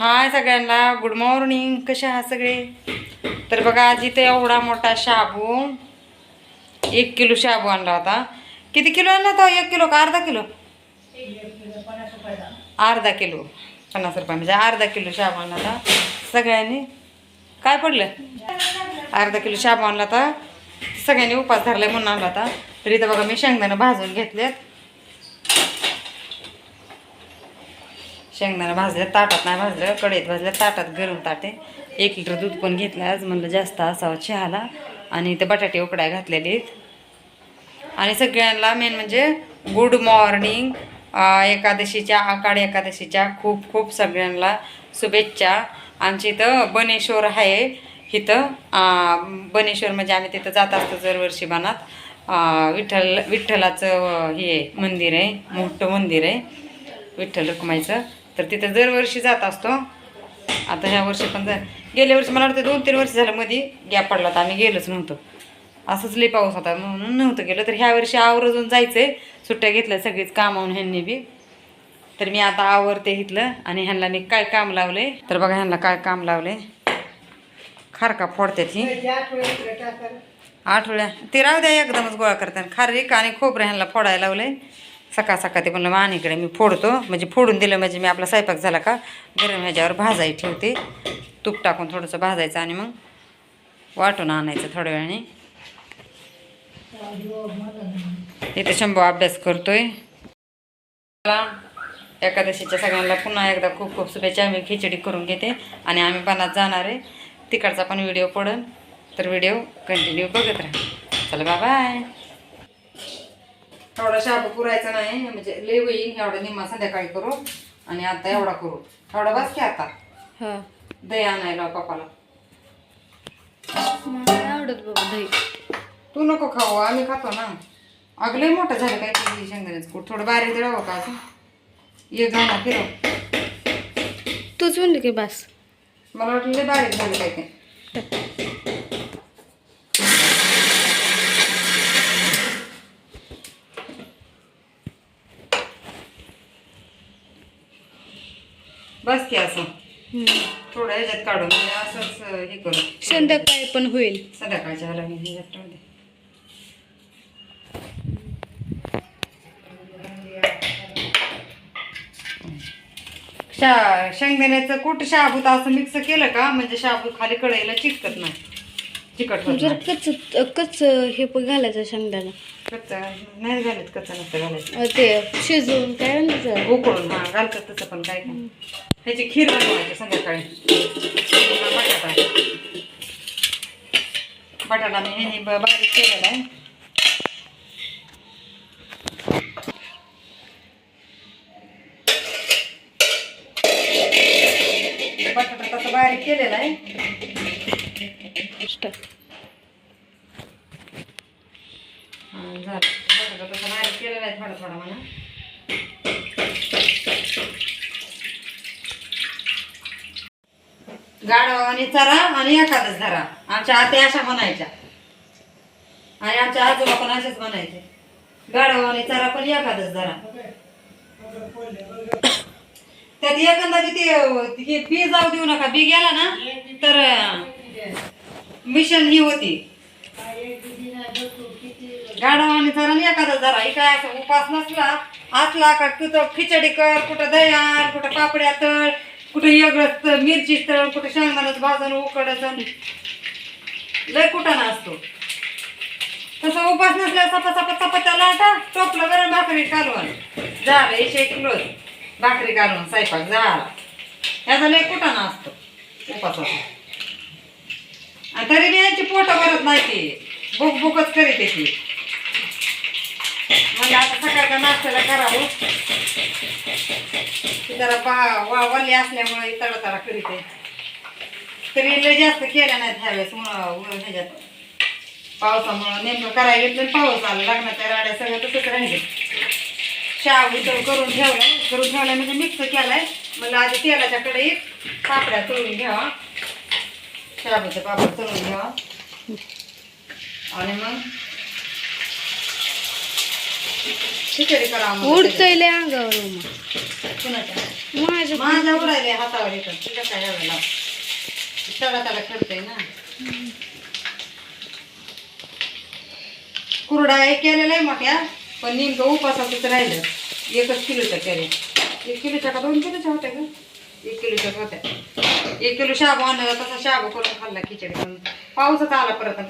हाय सगळ्यांना good morning कसे आहात सगळे? तर बघा आज इथे एवढा मोठा शाबू. एक किलो शाबू आणला होता. किती किलो आणला होता? एक किलो का अर्धा किलो? अर्धा किलो. पन्नास रुपये म्हणजे अर्धा किलो शाबू आणला होता. सगळ्यांनी? काय पडलं? अर्धा किलो शाबू आणला होता. सगळ्यांनी उपास धरला म्हणून आणला होता. तर इथं बघा मी शेंगदाणं भाजून घेतलेत. शेंगदाणा भाजल्या ताटात नाही भाजलं कढईत भाजल्या ताटात गरम ताटे. एक लिटर दूध पण घेतलं आज म्हणलं जास्त असावं चहाला. आणि ते बटाटे उकडाय घातलेले आहेत. आणि सगळ्यांना मेन म्हणजे गुड मॉर्निंग एकादशीच्या आकाड एकादशीच्या खूप खूप सगळ्यांना शुभेच्छा. आमच्या इथं बनेश्वर आहे. इथं बनेश्वर म्हणजे आम्ही तिथं जात असतो दरवर्षी बानात विठ्ठल विठ्ठलाचं हे मंदिर आहे मोठं मंदिर आहे. विठ्ठल रखुमाईचं. तर तिथं दरवर्षी जात असतो. आता ह्या वर्षी पण जा- गेल्या वर्षी मला वाटतं दोन तीन वर्ष झालं मध्ये गॅप पडला तर आम्ही गेलोच नव्हतो. असंच लई पाऊस होता. म्हणून नव्हतं गेलं. तर ह्या वर्षी आवर्जून जायचंय. सुट्ट्या घेतल्या सगळीच कामावून ह्यांनी बी. तर मी आता आवरते इथलं आणि ह्यांना मी काय काम लावले तर बघा ह्यांना काय काम लावले खारका फोडतात ही. आठवड्या. ते राहू द्या एकदमच गोळा करताना खारीक आणि खोबरं ह्यांना फोडायला लावले सकाळ सकाळ ते म्हणलं माणीकडे मी फोडतो. म्हणजे फोडून दिलं म्हणजे मी आपला स्वयंपाक झाला का गरम ह्याच्यावर भाजाई ठेवते. तूप टाकून थोडंसं भाजायचं आणि मग वाटून आणायचं थोड्या वेळाने. इथे शंभू अभ्यास करतोय. एकादशीच्या सगळ्यांना पुन्हा एकदा खूप खूप शुभेच्छा. आम्ही खिचडी करून घेते आणि आम्ही पानात जाणार आहे. तिकडचा पण व्हिडिओ पडेल तर व्हिडिओ कंटिन्यू बघत राहा. चला बाय थोडा शाबू पुरायचा नाही म्हणजे लय होईल एवढा निम्मा संध्याकाळी करू आणि आता एवढा करू. एवढा बस की आता. हा. दही आणायला पप्पाला. मला आवडत बाबा दही. तू नको खाऊ आम्ही खातो ना. अगं लय मोठं झालं काय ते शेंगदाण्याचं कूट. थोडं बारीक दळावं का असं ये घाणा फिरव. तूच म्हणली की बस. मला वाटलं लय बारीक झालं काय ते. बस की असं. थोडं ह्याच्यात काढून म्हणजे असंच हे करू संध्याकाळी पण होईल. संध्याकाळच्या मी ह्याच्यात शा शेंगदाण्याचं कूट शाबूत असं मिक्स केलं का? म्हणजे शाबू खाली कढईला चिकटत नाही. चिकट जर. कच कच हे पण घालायचं शेंगदाणा. कच्चा नाही घालत कच्चा नसतं घालायचं. अं, ते शिजवून काय म्हणतात उकळून हा घालतात तसं पण काय काय. ह्याची खीर बनवायची संध्याकाळी. बटाटा. बटाटा मी ह्यानी ब- बारीक केलेला आहे. बटाटा तसं बारीक केलेला आहे. हा, झालं. तसं बारीक केलेला आहे थोडा थोडा म्हणा. गाढव आणि चरा आणि एखादच धरा. आमच्या आत्या अशा म्हणायच्या आणि आमच्या आजोबा पण असेच म्हणायचे गाढव आणि चरा पण एखादच धरा. त्यात एखादा बी हे बी जाऊ देऊ नका. बी गेला ना तर मिशन ही होती. गाढव आणि चरा आणि धरा हे काय असं उपास नसला असला का कुठं खिचडी कर कुठं दही कुठं पापड्या तळ कुठं वेगळं मिरची तळ कुठं शेंगदाण्याचं भाजून उकडचं लय कुटाणा असतो तसं उपास नसल्या सपा सपा चपात्या लाटा टोपलं गरम भाकरी कालवण. झालं एकशे किलो. भाकरी कालवण स्वयंपाक झाला. ह्याचा लय कुटाणा असतो उपासाचा. आणि तरी मी यांची पोट भरत नाही ती. बुक बुकच करीत ती. म्हणजे आता सकाळच्या नाश्त्याला करावं हो. ती जरा पा वा वल्ली असल्यामुळे तडा तडा करीत आहे. तरी लय जास्त केल्या नाहीत ह्यावेळेस उन्हा ह्याच्यात. पावसामुळं नेमकं करायला घेतलं पाऊस आला. लग्नाच्या राड्या सगळं तसंच राहिले. शाव इथं करून ठेवलं. करून ठेवलं म्हणजे मिक्स केलाय. मला आधी तेलाच्या कढईत पापड्या तळून घ्यावा. शाबूचे पापड तळून घ्यावा आणि मग खिचडी करा उडतंय लय अंगावर. कुणाच्या माझ्या माझ्या उडायले हातावर येतं तुझ्या काय तडा तडा करतोय ना कुरडा हे केलेला आहे मोठ्या पण नेमकं उपासाचंच राहिलं एकच किलोच्या केले एक किलोच्या का दोन किलोच्या होत्या का एक किलोच्या होत्या एक किलो शाबू आणला तसा शाबू करून खाल्ला खिचडी पण पाऊसच आला परत.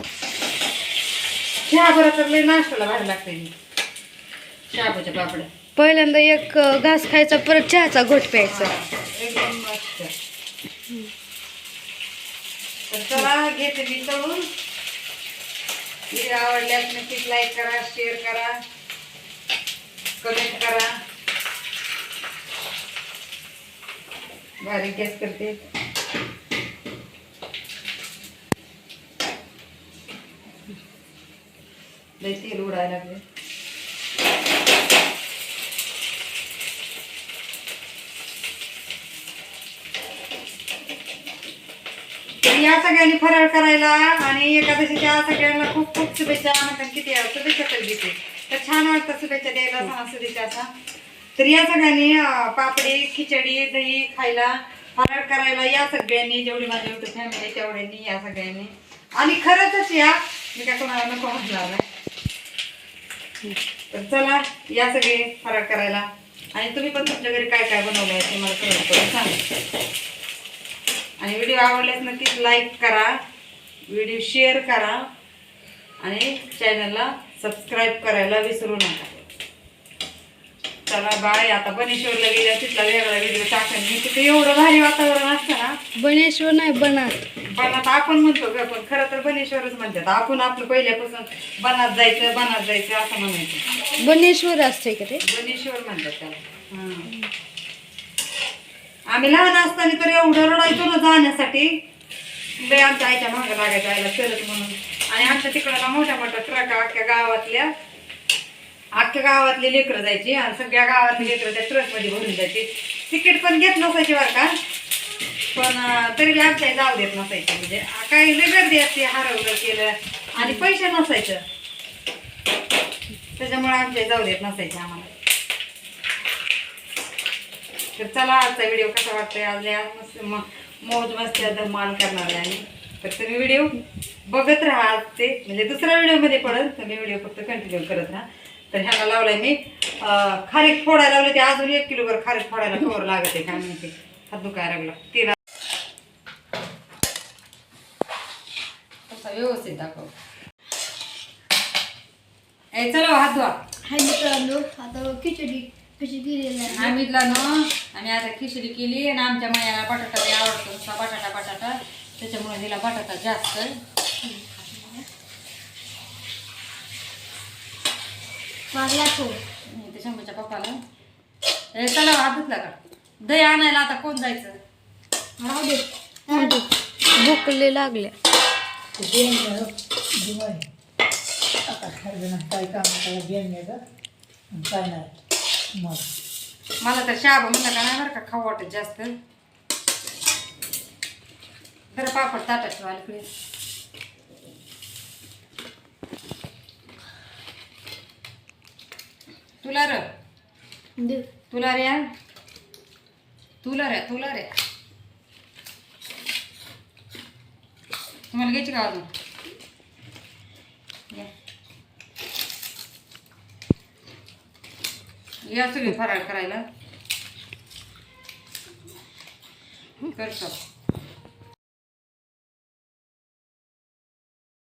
चहा बरं तर लय नाश्त्याला भारी लागते शाबूच्या पापड्या. पहिल्यांदा एक घास खायचा परत चहाचा घोट प्यायचा. एकदम मस्त. तर चला घेते मी व्हिडिओ आवडल्यास नक्कीच लाईक करा शेअर करा. कमेंट करा. बारीक गॅस करते. लय तेल उडायला लागले या सगळ्यांनी फराळ करायला आणि एकादशीच्या सगळ्यांना खूप खूप शुभेच्छा. म्हणतात किती शुभेच्छा तर देते. तर छान वाटतं शुभेच्छा द्यायला सणासुदीच्या असा तर या सगळ्यांनी पापडी खिचडी दही खायला फराळ करायला या सगळ्यांनी जेवढी माझी युट्यूब फॅमिली आहे तेवढ्यांनी या सगळ्यांनी. आणि खरंच या मी काय कोणाला नको म्हटणार नाही. तर चला या सगळे फराळ करायला. आणि तुम्ही पण तुमच्या घरी काय काय बनवलं आहे ते मला कमेंट करून सांगा. आणि व्हिडिओ आवडल्यास नक्कीच लाईक करा व्हिडिओ शेअर करा आणि चॅनलला सबस्क्राईब करायला विसरू नका. चला बाय आता बनेश्वरला गेल्या तिथला वेगळा व्हिडिओ टाकेन मी तिथे एवढं भारी वातावरण असतं ना. बनेश्वर नाही बनात बनात आपण म्हणतो ग पण खरं तर बनेश्वरच म्हणतात. आपण आपलं पहिल्यापासून बनात जायचं बनात जायचं असं म्हणायचं. बनेश्वर असते का ते? बनेश्वर म्हणतात त्याला. हं. आम्ही लहान असताना तर एवढं रडायचो ना जाण्यासाठी. लय आमच्या आईच्या मागं लागायचं आईला चलत म्हणून. आणि आमच्या तिकडं ना मोठ्या मोठ्या ट्रक अख्ख्या गावातल्या अख्ख्या गावातली लेकरं जायची आणि सगळ्या गावातली लेकरं त्या ट्रकमध्ये भरून जायची. तिकीट पण घेत नसायची बरं का. पण तरी लागताय जाऊ देत नसायची. म्हणजे काही लय गर्दी असते हरवलं केलं आणि पैसे नसायचं. त्याच्यामुळे आमच्या जाऊ देत नसायचे आम्हाला. तर चला आजचा व्हिडिओ कसा वाटतोय? आज मस्त मौज मस्ती धमाल करणार आहे तर तुम्ही व्हिडिओ बघत राहा आज ते. म्हणजे दुसऱ्या व्हिडिओमध्ये पडत तुम्ही व्हिडिओ फक्त कंटिन्यू करत राहा. तर ह्याला लावलाय मी खारीक फोडायला लावले ते अजून एक किलोभर खारीक फोडायला कवर लागत आहे काय माहिती. हात दुखायला लागला. तिला तसा व्यवस्थित दाखव. ए चला हात धुवा. हाय मित्रांनो आता खिचडी कशी केलेली आहे? आम्ही ना आम्ही आता खिचडी केली आणि आमच्या मायाला बटाटा आवडतो नुसता बटाटा बटाटा. त्याच्यामुळे तिला बटाटा जास्त. मागला तो. ते शंभूच्या पप्पाला. चला हात धुतला का? दही आणायला आता कोण जायचं? राहू दे. भुकले लागल्या मला तर शाबा म्हणलं का नाही बरं का खाऊ वाटत जास्त. बरं पापड ताटात ठेवा तुला र. तुला रे तुला रे तुला रे. तुम्हाला घ्यायची का अजून? या. या सगळी फराळ करायला. करतो